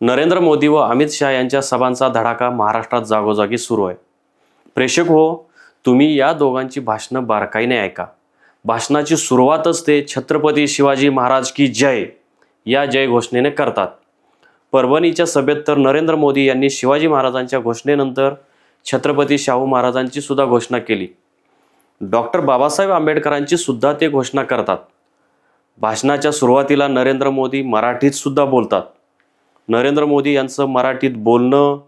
नरेंद्र मोदी व अमित शहा यांच्या सभांचा धडाका महाराष्ट्रात जागोजागी सुरू आहे. प्रेक्षक हो तुम्ही या दोघांची भाषणं बारकाईने ऐका. भाषणाची सुरुवातच ते छत्रपती शिवाजी महाराज की जय या जय घोषणेने करतात. परभणीच्या सभेत तर नरेंद्र मोदी यांनी शिवाजी महाराजांच्या घोषणेनंतर छत्रपती शाहू महाराजांची सुद्धा घोषणा केली. डॉक्टर बाबासाहेब आंबेडकरांची सुद्धा ते घोषणा करतात. भाषणाच्या सुरुवातीला नरेंद्र मोदी मराठीत सुद्धा बोलतात. नरेंद्र मोदी यांचं मराठीत बोलणं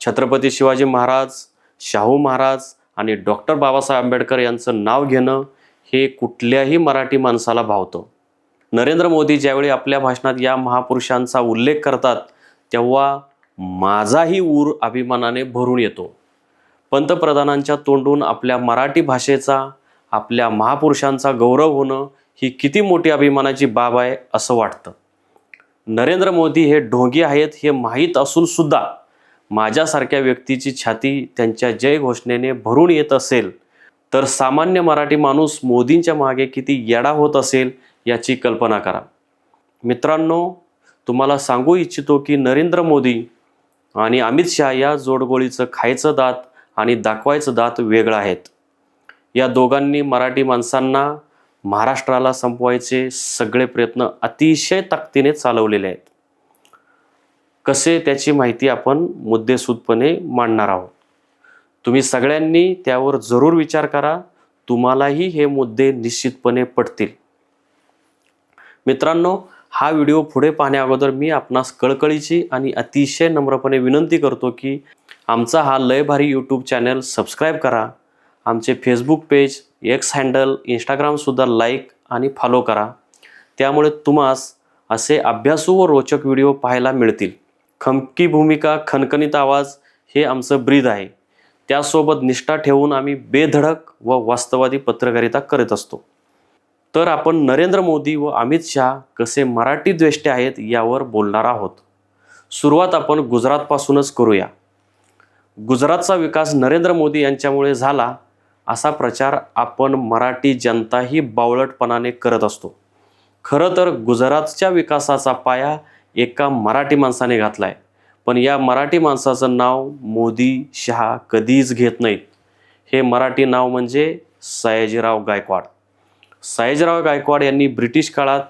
छत्रपती शिवाजी महाराज शाहू महाराज आणि डॉक्टर बाबासाहेब आंबेडकर यांचं नाव घेणं हे कुठल्याही मराठी माणसाला भावतं. नरेंद्र मोदी ज्यावेळी आपल्या भाषणात या महापुरुषांचा उल्लेख करतात तेव्हा माझाही ऊर अभिमानाने भरून येतो. पंतप्रधानांच्या तोंडून आपल्या मराठी भाषेचा आपल्या महापुरुषांचा गौरव होणं ही किती मोठी अभिमानाची बाब आहे असं वाटतं. नरेंद्र मोदी हे ढोंगी आहेत हे माहीत असून सुद्धा माझ्यासारख्या व्यक्तीची छाती त्यांच्या जय घोषणेने भरून येत असेल तर सामान्य मराठी माणूस मोदींच्या मागे किती येडा होत असेल याची कल्पना करा. मित्रांनो तुम्हाला सांगू इच्छितो की नरेंद्र मोदी आणि अमित शहा या जोडगोळीचं खायचं दात आणि दाखवायचं दात वेगळं आहेत. या दोघांनी मराठी माणसांना महाराष्ट्राला संपवायचे सगळे प्रयत्न अतिशय ताकदीने चालवलेले आहेत. कसे त्याची माहिती आपण मुद्देसूदपणे मांडणार आहोत. तुम्ही सगळ्यांनी त्यावर जरूर विचार करा. तुम्हालाही हे मुद्दे निश्चितपणे पटतील. मित्रांनो हा व्हिडिओ पुढे पाहण्याअगोदर मी आपणास कळकळीची आणि अतिशय नम्रपणे विनंती करतो की आमचा हा लय भारी यूट्यूब चॅनल सबस्क्राईब करा. आमचे फेसबुक पेज एक्स हँडल इंस्टाग्रामसुद्धा लाईक आणि फॉलो करा. त्यामुळे तुम्हास असे अभ्यासू व रोचक व्हिडिओ पाहायला मिळतील. खमकी भूमिका खणखणीत आवाज हे आमचं ब्रीद आहे. त्यासोबत निष्ठा ठेवून आम्ही बेधडक व वास्तवादी पत्रकारिता करत असतो. तर आपण नरेंद्र मोदी व अमित शहा कसे मराठी द्वेष्टे आहेत यावर बोलणार आहोत. सुरुवात आपण गुजरातपासूनच करूया. गुजरातचा विकास नरेंद्र मोदी यांच्यामुळे झाला असा प्रचार आपण मराठी जनताही बावळटपणाने करत असतो. खरं तर गुजरातच्या विकासाचा पाया एका मराठी माणसाने घातला आहे पण या मराठी माणसाचं नाव मोदी शहा कधीच घेत नाहीत. हे मराठी नाव म्हणजे सयाजीराव गायकवाड. सयाजीराव गायकवाड यांनी ब्रिटिश काळात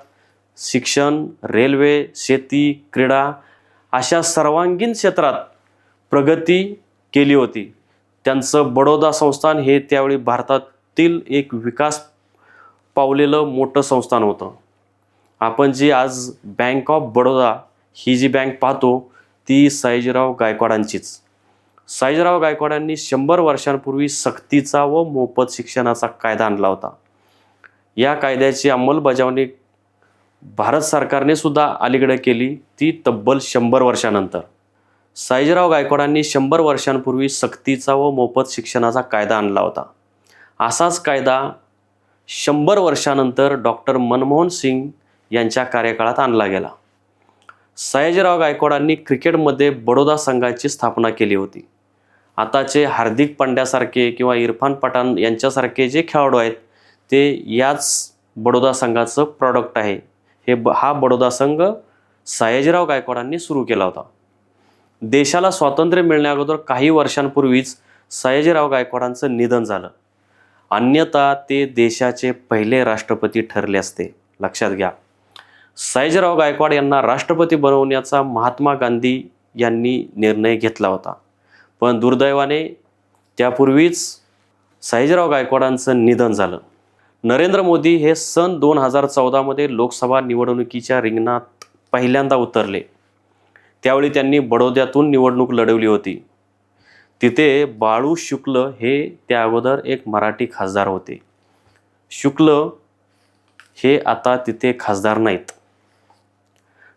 शिक्षण रेल्वे शेती क्रीडा अशा सर्वांगीण क्षेत्रात प्रगती केली होती. त्यांचं बडोदा संस्थान हे त्यावेळी भारतातील एक विकास पावलेलं मोठं संस्थान होतं. आपण जी आज बँक ऑफ बडोदा ही जी बँक पाहतो ती सयाजीराव गायकवाडांचीच. सयाजीराव गायकवाडांनी शंभर वर्षांपूर्वी सक्तीचा व मोफत शिक्षणाचा कायदा आणला होता. या कायद्याची अंमलबजावणी भारत सरकारने सुद्धा अलीकडे केली ती तब्बल शंभर वर्षानंतर. साईजीराव गायकवाडांनी शंभर वर्षांपूर्वी सक्तीचा व मोफत शिक्षणाचा कायदा आणला होता. असाच कायदा शंभर वर्षानंतर डॉक्टर मनमोहन सिंग यांच्या कार्यकाळात आणला गेला. सयाजीराव गायकवाडांनी क्रिकेटमध्ये बडोदा संघाची स्थापना केली होती. आताचे हार्दिक पांड्यासारखे किंवा इरफान पठाण यांच्यासारखे जे खेळाडू आहेत ते याच बडोदा संघाचं प्रॉडक्ट आहे. हे ब हा बडोदा संघ सयाजीराव गायकवाडांनी सुरू केला होता. देशाला स्वातंत्र्य मिळण्याअगोदर काही वर्षांपूर्वीच सयाजीराव गायकवाडांचं निधन झालं. अन्यथा ते देशाचे पहिले राष्ट्रपती ठरले असते. लक्षात घ्या. सयाजीराव गायकवाड यांना राष्ट्रपती बनवण्याचा महात्मा गांधी यांनी निर्णय घेतला होता. पण दुर्दैवाने त्यापूर्वीच सयाजीराव गायकवाडांचं निधन झालं. नरेंद्र मोदी हे सन दोन हजार चौदामध्ये लोकसभा निवडणुकीच्या रिंगणात पहिल्यांदा उतरले. त्यावेळी त्यांनी बडोद्यातून निवडणूक लढवली होती. तिथे बाळू शुक्ल हे त्या अगोदर एक मराठी खासदार होते. शुक्ल हे आता तिथे खासदार नाहीत.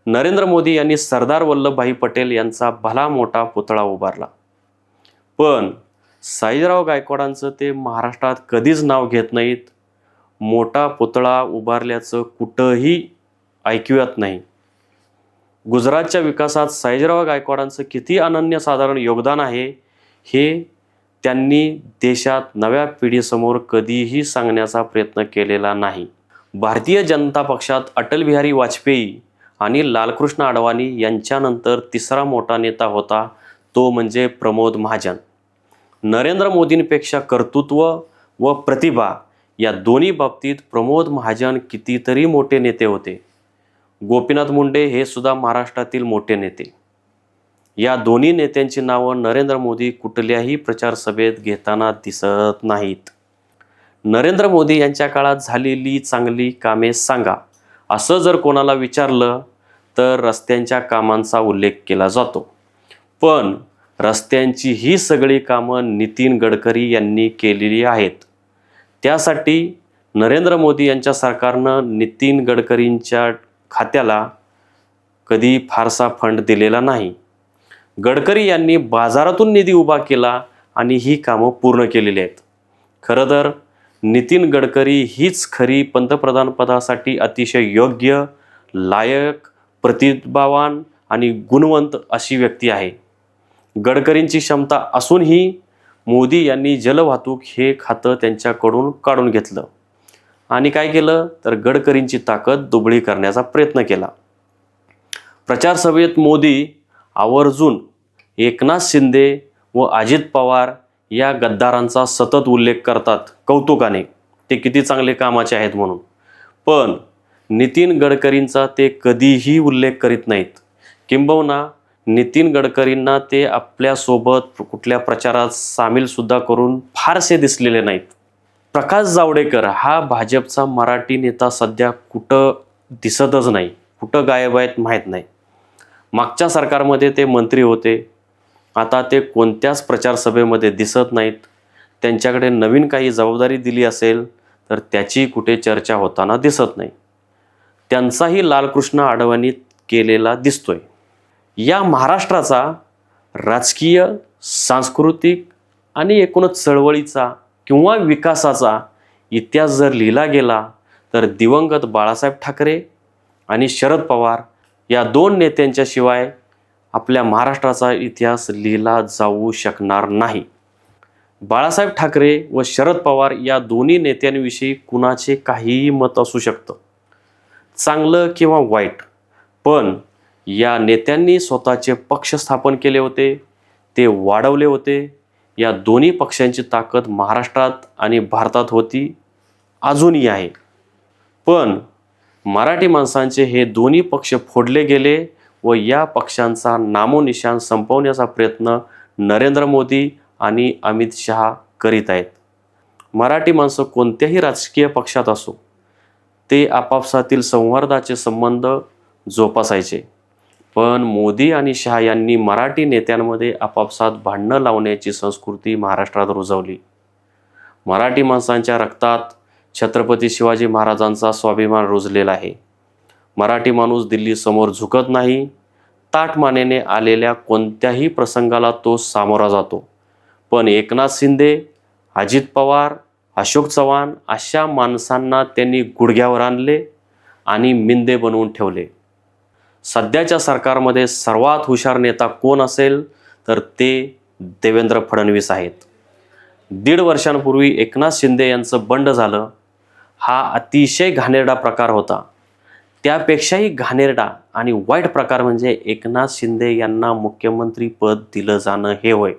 नरेंद्र मोदी यांनी सरदार वल्लभभाई पटेल यांचा भला मोठा पुतळा उभारला. पण साईराव गायकवाडांचं ते महाराष्ट्रात कधीच नाव घेत नाहीत. मोठा पुतळा उभारल्याचं कुठंही ऐकूयात नाही. गुजरातच्या विकासात साईजीराव गायकवाडांचं किती अनन्यसाधारण योगदान आहे हे त्यांनी देशात नव्या पिढीसमोर कधीही सांगण्याचा प्रयत्न केलेला नाही. भारतीय जनता पक्षात अटल बिहारी वाजपेयी आणि लालकृष्ण अडवाणी यांच्यानंतर तिसरा मोठा नेता होता तो म्हणजे प्रमोद महाजन. नरेंद्र मोदींपेक्षा कर्तृत्व व प्रतिभा या दोन्ही बाबतीत प्रमोद महाजन कितीतरी मोठे नेते होते. गोपीनाथ मुंडे हे सुद्धा महाराष्ट्रातील मोठे नेते. या दोन्ही नेत्यांची नावं नरेंद्र मोदी कुठल्याही प्रचार सभेत घेताना दिसत नाहीत. नरेंद्र मोदी यांच्या काळात झालेली चांगली कामे सांगा. असं जर कोणाला विचारलं तर रस्त्यांच्या कामांचा उल्लेख केला जातो. पण रस्त्यांची ही सगळी कामं नितीन गडकरी यांनी केलेली आहेत. त्यासाठी नरेंद्र मोदी यांच्या सरकारनं नितीन गडकरींच्या खात्याला कधी फारसा फंड दिलेला नाही. गडकरी यांनी बाजारातून निधी उभा केला आणि ही कामं पूर्ण केलेली आहेत. खरं तर नितीन गडकरी हीच खरी पंतप्रधानपदासाठी अतिशय योग्य लायक प्रतिभावान आणि गुणवंत अशी व्यक्ती आहे. गडकरींची क्षमता असूनही मोदी यांनी जलवाहतूक हे खातं त्यांच्याकडून काढून घेतलं. आणि काय केलं? तर गडकरींची ताकद दुबळी करण्याचा प्रयत्न केला. प्रचार सभेत मोदी आवर्जून एकनाथ शिंदे व अजित पवार या गद्दारांचा सतत उल्लेख करतात कौतुकाने. ते किती चांगले कामाचे आहेत म्हणून. पण नितीन गडकरींचा ते कधीही उल्लेख करीत नाहीत. किंबहुना नितीन गडकरींना ते आपल्यासोबत कुठल्या प्रचारात सामीलसुद्धा करून फारसे दिसलेले नाहीत. प्रकाश जावडेकर हा भाजपचा मराठी नेता सध्या कुठं दिसतच नाही कुठं गायब आहेत माहीत नाही. मागच्या सरकारमध्ये ते मंत्री होते. आता ते कोणत्याच प्रचारसभेमध्ये दिसत नाहीत. त्यांच्याकडे नवीन काही जबाबदारी दिली असेल तर त्याची कुठे चर्चा होताना दिसत नाही. त्यांचाही लालकृष्ण आडवाणी केलेला दिसतोय. या महाराष्ट्राचा राजकीय सांस्कृतिक आणि एकूणच चळवळीचा किंवा विकासाचा इतिहास जर लिहिला गेला तर दिवंगत बाळासाहेब ठाकरे आणि शरद पवार या दोन नेत्यांच्या शिवाय आपल्या महाराष्ट्राचा इतिहास लिहिला जाऊ शकणार नाही. बाळासाहेब ठाकरे व शरद पवार या दोन्ही नेत्यांविषयी कुणाचे काहीही मत असू शकतं. चांगलं किंवा वाईट पण या नेत्यांनी स्वतःचे पक्ष स्थापन केले होते ते वाढवले होते या दोन्ही पक्षांची ताकद महाराष्ट्रात आणि भारतात होती अजूनही आहे. पण मराठी माणसांचे हे दोन्ही पक्ष फोडले गेले व या पक्षांचा नामोनिशान संपवण्याचा प्रयत्न नरेंद्र मोदी आणि अमित शहा करीत आहेत. मराठी माणसं कोणत्याही राजकीय पक्षात असो ते आपापसातील संवादाचे संबंध जोपासायचे. पण मोदी आणि शहा यांनी मराठी नेत्यांमध्ये आपापसात भांडणं लावण्याची संस्कृती महाराष्ट्रात रुजवली. मराठी माणसांच्या रक्तात छत्रपती शिवाजी महाराजांचा स्वाभिमान रुजलेला आहे. मराठी माणूस दिल्लीसमोर झुकत नाही ताटमानेने आलेल्या कोणत्याही प्रसंगाला तो सामोरा जातो. पण एकनाथ शिंदे अजित पवार अशोक चव्हाण अशा माणसांना त्यांनी गुडघ्यावर आणले आणि मिंदे बनवून ठेवले. सध्याच्या सरकारमध्ये सर्वात हुशार नेता कोण असेल तर ते देवेंद्र फडणवीस आहेत. दीड वर्षांपूर्वी एकनाथ शिंदे यांचं बंड झालं. हा अतिशय घाणेरडा प्रकार होता. त्यापेक्षाही घाणेरडा आणि वाईट प्रकार म्हणजे एकनाथ शिंदे यांना मुख्यमंत्री पद दिलं जाणं हे होय.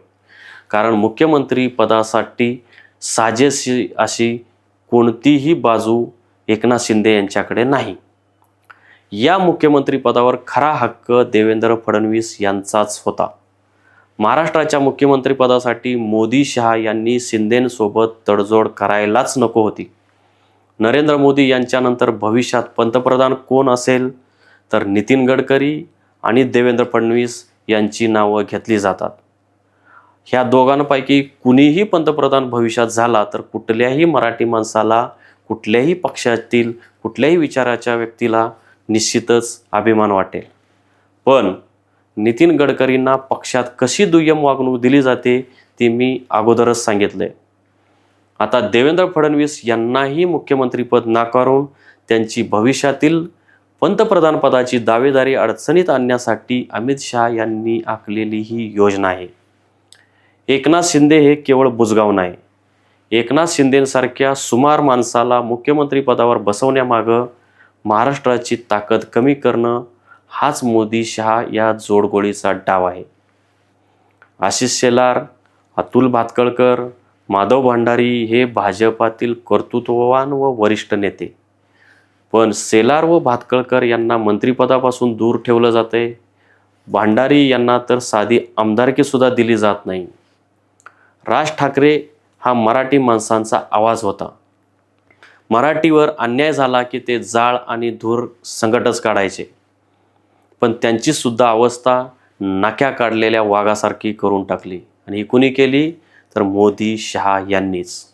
कारण मुख्यमंत्री पदासाठी साजेशी अशी कोणतीही बाजू एकनाथ शिंदे यांच्याकडे नाही. या मुख्यमंत्री पदावर खरा हक्क देवेंद्र फडणवीस यांचाच होता. महाराष्ट्राच्या मुख्यमंत्रीपदासाठी मोदी शहा यांनी शिंदेंसोबत तडजोड करायलाच नको होती. नरेंद्र मोदी यांच्यानंतर भविष्यात पंतप्रधान कोण असेल? तर नितीन गडकरी आणि देवेंद्र फडणवीस यांची नावं घेतली जातात. ह्या दोघांपैकी कुणीही पंतप्रधान भविष्यात झाला तर कुठल्याही मराठी माणसाला कुठल्याही पक्षातील कुठल्याही विचाराच्या व्यक्तीला निश्चितच अभिमान वाटेल. पण नितीन गडकरींना पक्षात कशी दुय्यम वागणूक दिली जाते ती मी अगोदरच सांगितले आता देवेंद्र फडणवीस यांनाही मुख्यमंत्रीपद नाकारून त्यांची भविष्यातील पंतप्रधान पदाची दावेदारी अडचणीत आणण्यासाठी अमित शहा यांनी आखलेली ही योजना आहे. एकनाथ शिंदे हे केवळ बुजगाव नाही. एकनाथ शिंदेसारख्या सुमार माणसाला मुख्यमंत्रीपदावर बसवण्यामागं महाराष्ट्राची ताकद कमी करणं हाच मोदी शहा या जोडगोळीचा डाव आहे. आशिष शेलार अतुल भातकळकर माधव भांडारी हे भाजपातील कर्तृत्ववान व वरिष्ठ नेते. पण सेलार व भातकळकर यांना मंत्रिपदापासून दूर ठेवलं जाते भांडारी यांना तर साधी आमदारकीसुद्धा दिली जात नाही. राज ठाकरे हा मराठी माणसांचा आवाज होता. मराठीवर अन्याय झाला की ते जाळ आणि धूर संकटच काढायचे. पण त्यांची सुद्धा अवस्था नाक्या काढलेल्या वाघासारखी करून टाकली. आणि ही कुणी केली? तर मोदी शहा यांनीच.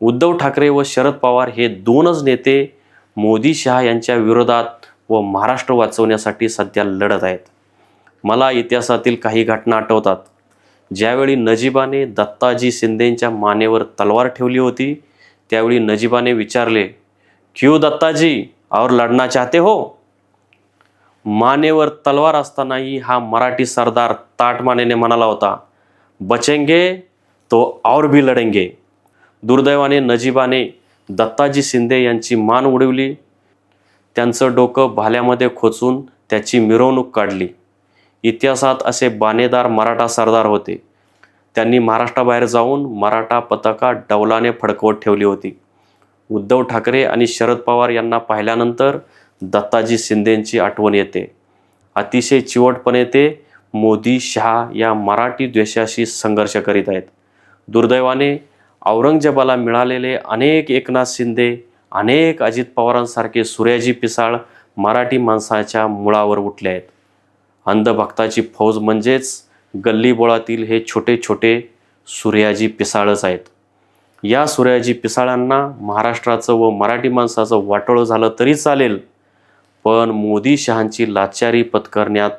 उद्धव ठाकरे व शरद पवार हे दोनच नेते मोदी शहा यांच्या विरोधात व महाराष्ट्र वाचवण्यासाठी सध्या लढत आहेत. मला इतिहासातील काही घटना आठवतात. ज्यावेळी नजीबाने दत्ताजी शिंदेंच्या मानेवर तलवार ठेवली होती त्यावेळी नजीबाने विचारले क्यू दत्ताजी और लढना चाहते हो? मानेवर तलवार असतानाही हा मराठी सरदार ताट मानेने म्हणाला होता बचेंगे तो और भी लढेंगे दुर्दैवाने नजीबाने दत्ताजी शिंदे यांची मान उडवली. त्यांचं डोकं भाल्यामध्ये खोचून त्याची मिरवणूक काढली. इतिहासात असे बाणेदार मराठा सरदार होते. त्यांनी महाराष्ट्राबाहेर जाऊन मराठा पताका डौलाने फडकवत ठेवली होती. उद्धव ठाकरे आणि शरद पवार यांना पाहिल्यानंतर दत्ताजी शिंदेंची आठवण येते. अतिशय चिवटपणे ते मोदी शहा या मराठी द्वेषाशी संघर्ष करीत आहेत. दुर्दैवाने औरंगजेबाला मिळालेले अनेक एकनाथ शिंदे अनेक अजित पवारांसारखे सूर्याजी पिसाळ मराठी माणसाच्या मुळावर उठले आहेत. अंधभक्ताची फौज म्हणजेच गल्लीबोळातील हे छोटे छोटे सूर्याजी पिसाळच आहेत. या सूर्याजी पिसाळांना महाराष्ट्राचं व मराठी माणसाचं वाटोळं झालं तरी चालेल पण मोदी शहांची लाचारी पत्करण्यात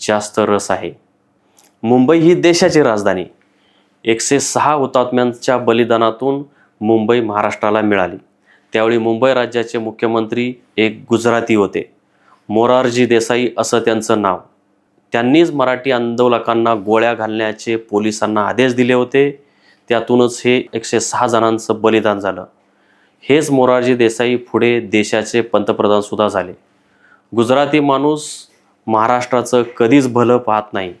जास्त रस आहे. मुंबई ही देशाची राजधानी. एकशे सहा हुतात्म्यांच्या बलिदानातून मुंबई महाराष्ट्राला मिळाली. त्यावेळी मुंबई राज्याचे मुख्यमंत्री एक गुजराती होते. मोरारजी देसाई असं त्यांचं नाव. त्यांनीच मराठी आंदोलकांना गोळ्या घालण्याचे पोलिसांना आदेश दिले होते. त्यातूनच हे एकशे सहा जणांचं बलिदान झालं. हेच मोरारजी देसाई पुढे देशाचे पंतप्रधानसुद्धा झाले. गुजराती माणूस महाराष्ट्राचं कधीच भलं पाहत नाही.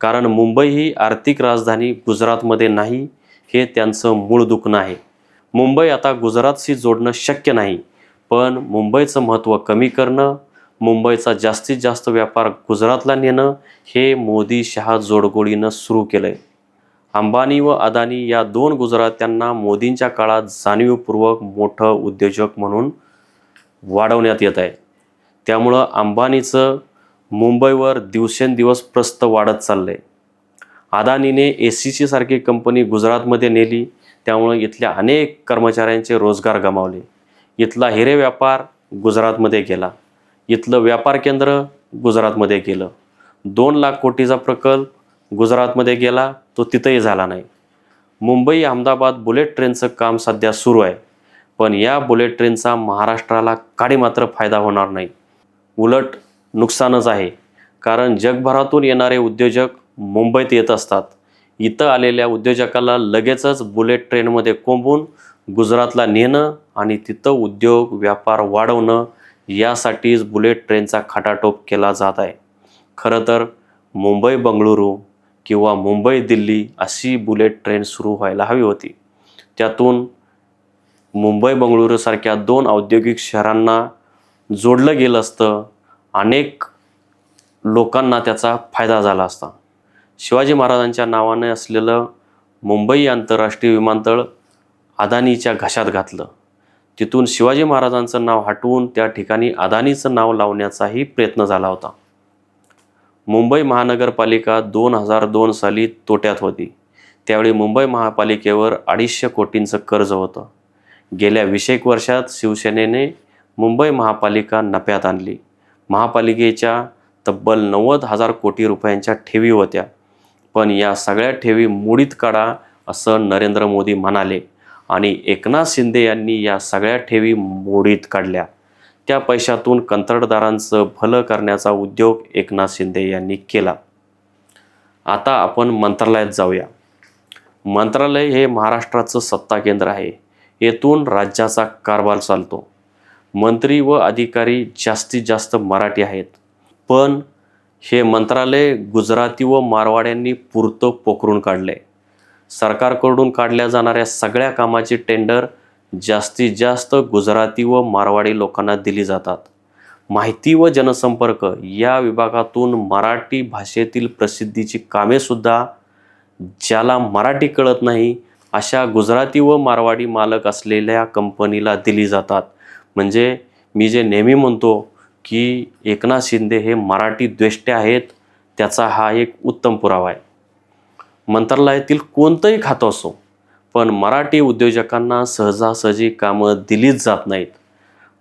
कारण मुंबई ही आर्थिक राजधानी गुजरातमध्ये नाही हे त्यांचं मूळ दुखणं आहे. मुंबई आता गुजरातशी जोडणं शक्य नाही पण मुंबईचं महत्त्व कमी करणं मुंबईचा जास्तीत जास्त व्यापार गुजरातला नेणं हे मोदी शहा जोडगोळीनं सुरू केलं आहे अंबानी व अदानी या दोन गुजरात्यांना मोदींच्या काळात जाणीवपूर्वक मोठं उद्योजक म्हणून वाढवण्यात येत आहे. त्यामुळं अंबानीचं मुंबईवर दिवसेंदिवस प्रस्त वाढत चाललं आहे अदानीने ए सी सी सारखी कंपनी गुजरातमध्ये नेली त्यामुळं इथल्या अनेक कर्मचाऱ्यांचे रोजगार गमावले. इथला हिरे व्यापार गुजरातमध्ये गेला. इथलं व्यापार केंद्र गुजरातमध्ये गेलं. दोन लाख कोटीचा प्रकल्प गुजरातमध्ये गेला तो तिथंही झाला नाही. मुंबई अहमदाबाद बुलेट ट्रेनचं काम सध्या सुरू आहे. पण या बुलेट ट्रेनचा महाराष्ट्राला काडी मात्र फायदा होणार नाही. उलट नुकसानच आहे. कारण जगभरातून येणारे उद्योजक मुंबईत येत असतात. इथं आलेल्या उद्योजकाला लगेचच बुलेट ट्रेनमध्ये कोंबून गुजरातला नेणं आणि तिथं उद्योग व्यापार वाढवणं यासाठीच बुलेट ट्रेनचा खटाटोप केला जात आहे. खरं तर मुंबई बंगळुरू किंवा मुंबई दिल्ली अशी बुलेट ट्रेन सुरू व्हायला हवी होती. त्यातून मुंबई बंगळुरूसारख्या दोन औद्योगिक शहरांना जोडलं गेलं असतं. अनेक लोकांना त्याचा फायदा झाला असता. शिवाजी महाराजांच्या नावाने असलेलं मुंबई आंतरराष्ट्रीय विमानतळ अदानीच्या घशात घातलं. तिथून शिवाजी महाराजांचं नाव हटवून त्या ठिकाणी अदानीचं नाव लावण्याचाही प्रयत्न झाला होता. मुंबई महानगरपालिका दोन हजार दोन साली तोट्यात होती. त्यावेळी मुंबई महापालिकेवर अडीचशे कोटींचं कर्ज होतं. गेल्या विशेक वर्षात शिवसेनेने मुंबई महापालिका नफ्यात आणली. महापालिकेच्या तब्बल नव्वद हजार कोटी रुपयांच्या ठेवी होत्या. पण या सगळ्या ठेवी मोडीत काढा असं नरेंद्र मोदी म्हणाले. आणि एकनाथ शिंदे यांनी या सगळ्या ठेवी मोडीत काढल्या. त्या पैशातून कंत्राटदारांचं भलं करण्याचा उद्योग एकनाथ शिंदे यांनी केला. आता आपण मंत्रालयात जाऊया. मंत्रालय हे महाराष्ट्राचं सत्ता केंद्र आहे. येथून राज्याचा कारभार चालतो. मंत्री व अधिकारी जास्तीत जास्त मराठी आहेत. पण हे मंत्रालय गुजराती व मारवाड्यांनी पुरतं पोखरून काढले सरकारकडून काढल्या जाणाऱ्या सगळ्या कामाची टेंडर जास्तीत जास्त गुजराती व मारवाडी लोकांना दिली जातात. माहिती व जनसंपर्क या विभागातून मराठी भाषेतील प्रसिद्धीची कामेसुद्धा ज्याला मराठी कळत नाही अशा गुजराती व मारवाडी मालक असलेल्या कंपनीला दिली जातात. म्हणजे मी जे नेहमी म्हणतो की एकनाथ शिंदे हे मराठी द्वेष्टे आहेत त्याचा हा एक उत्तम पुरावा आहे. मंत्रालयातील कोणतंही खातं असो पण मराठी उद्योजकांना सहजासहजी कामं दिलीच जात नाहीत.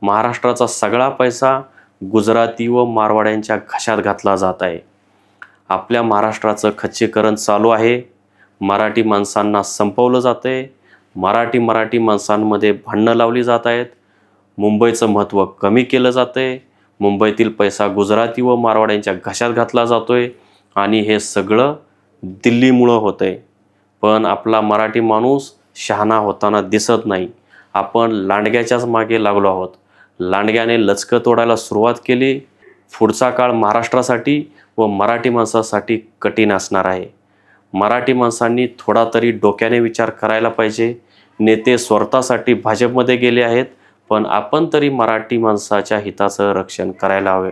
महाराष्ट्राचा सगळा पैसा गुजराती व मारवाड्यांच्या घशात घातला जात आहे. आपल्या महाराष्ट्राचं खच्चीकरण चालू आहे. मराठी माणसांना संपवलं जातं आहे मराठी मराठी माणसांमध्ये भांडणं लावली जात आहेत. मुंबईचं महत्त्व कमी केलं जातं आहे मुंबईतील पैसा गुजराती व मारवाड्यांच्या घशात घातला जातो आहे आणि हे सगळं दिल्लीमुळं होतं आहे पण आपला मराठी माणूस शहाणा होताना दिसत नाही. आपण लांडग्याच्याच मागे लागलो आहोत. लांडग्याने लचकं तोडायला सुरुवात केली. पुढचा काळ महाराष्ट्रासाठी व मराठी माणसासाठी कठीण असणार आहे. मराठी माणसांनी थोडा तरी डोक्याने विचार करायला पाहिजे. नेते स्वार्थासाठी भाजपमध्ये गेले आहेत पण आपण तरी मराठी माणसाच्या हिताचं रक्षण करायला हवे.